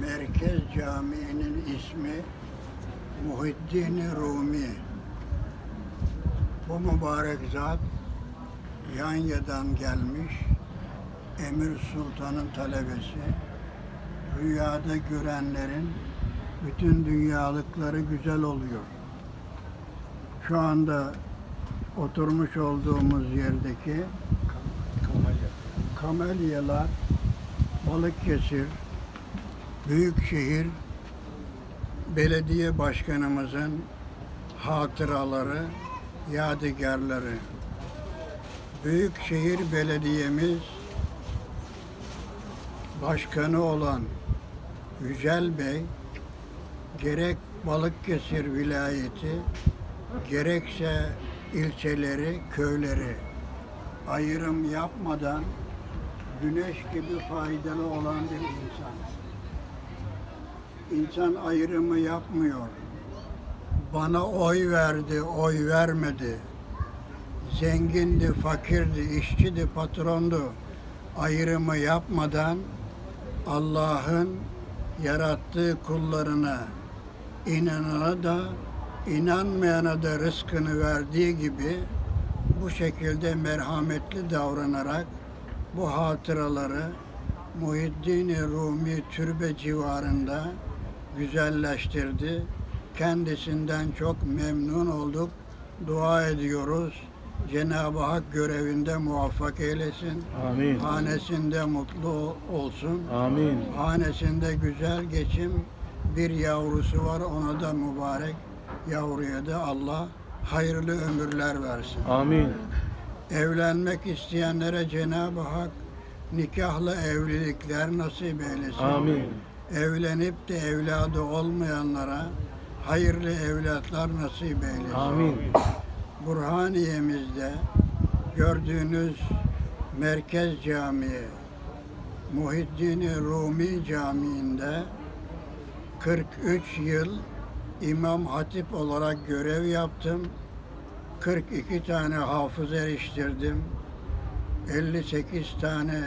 Merkez Camii'nin ismi Muhiddin Rumi. Bu mübarek zat Yanya'dan gelmiş Emir Sultan'ın talebesi. Rüyada görenlerin bütün dünyalıkları güzel oluyor. Şu anda oturmuş olduğumuz yerdeki kamelyalar, Balıkesir, Büyükşehir Belediye Başkanımızın hatıraları, yadigarları. Büyükşehir Belediyemiz Başkanı olan Yücel Bey gerek Balıkesir vilayeti gerekse ilçeleri, köyleri ayrım yapmadan güneş gibi faydalı olan bir insan. İnsan ayrımı yapmıyor. Bana oy verdi, oy vermedi. Zengindi, fakirdi, işçiydi, patrondu. Ayrımı yapmadan Allah'ın yarattığı kullarına inanana da inanmayana da rızkını verdiği gibi bu şekilde merhametli davranarak bu hatıraları Muhiddin Rumi türbe civarında güzelleştirdi. Kendisinden çok memnun olduk. Dua ediyoruz. Cenab-ı Hak görevinde muvaffak eylesin. Amin. Hanesinde mutlu ol- olsun. Amin. Hanesinde güzel geçim bir yavrusu var. Ona da mübarek yavruya da Allah hayırlı ömürler versin. Amin. Evlenmek isteyenlere Cenab-ı Hak nikahlı evlilikler nasip eylesin. Amin. Evlenip de evladı olmayanlara hayırlı evlatlar nasip eylesin. Amin. Burhaniye'mizde gördüğünüz Merkez Camii, Muhiddin Rumi Camii'nde 43 yıl İmam Hatip olarak görev yaptım. 42 tane hafız eriştirdim. 58 tane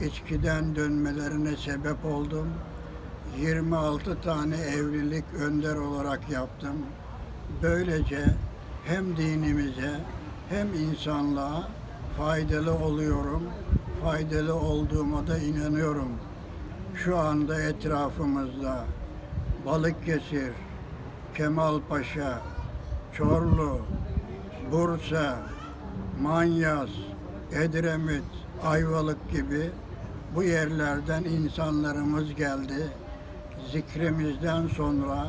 içkiden dönmelerine sebep oldum. 26 tane evlilik önder olarak yaptım. Böylece hem dinimize hem insanlığa faydalı oluyorum. Faydalı olduğuma da inanıyorum. Şu anda etrafımızda Balıkesir, Kemalpaşa, Çorlu, Bursa, Manyas, Edremit, Ayvalık gibi bu yerlerden insanlarımız geldi. Zikrimizden sonra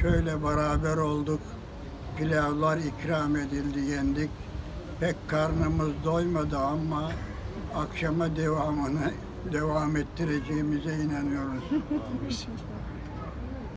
şöyle beraber olduk. Pilavlar ikram edildi, yendik. Pek karnımız doymadı ama akşama devamını devam ettireceğimize inanıyoruz.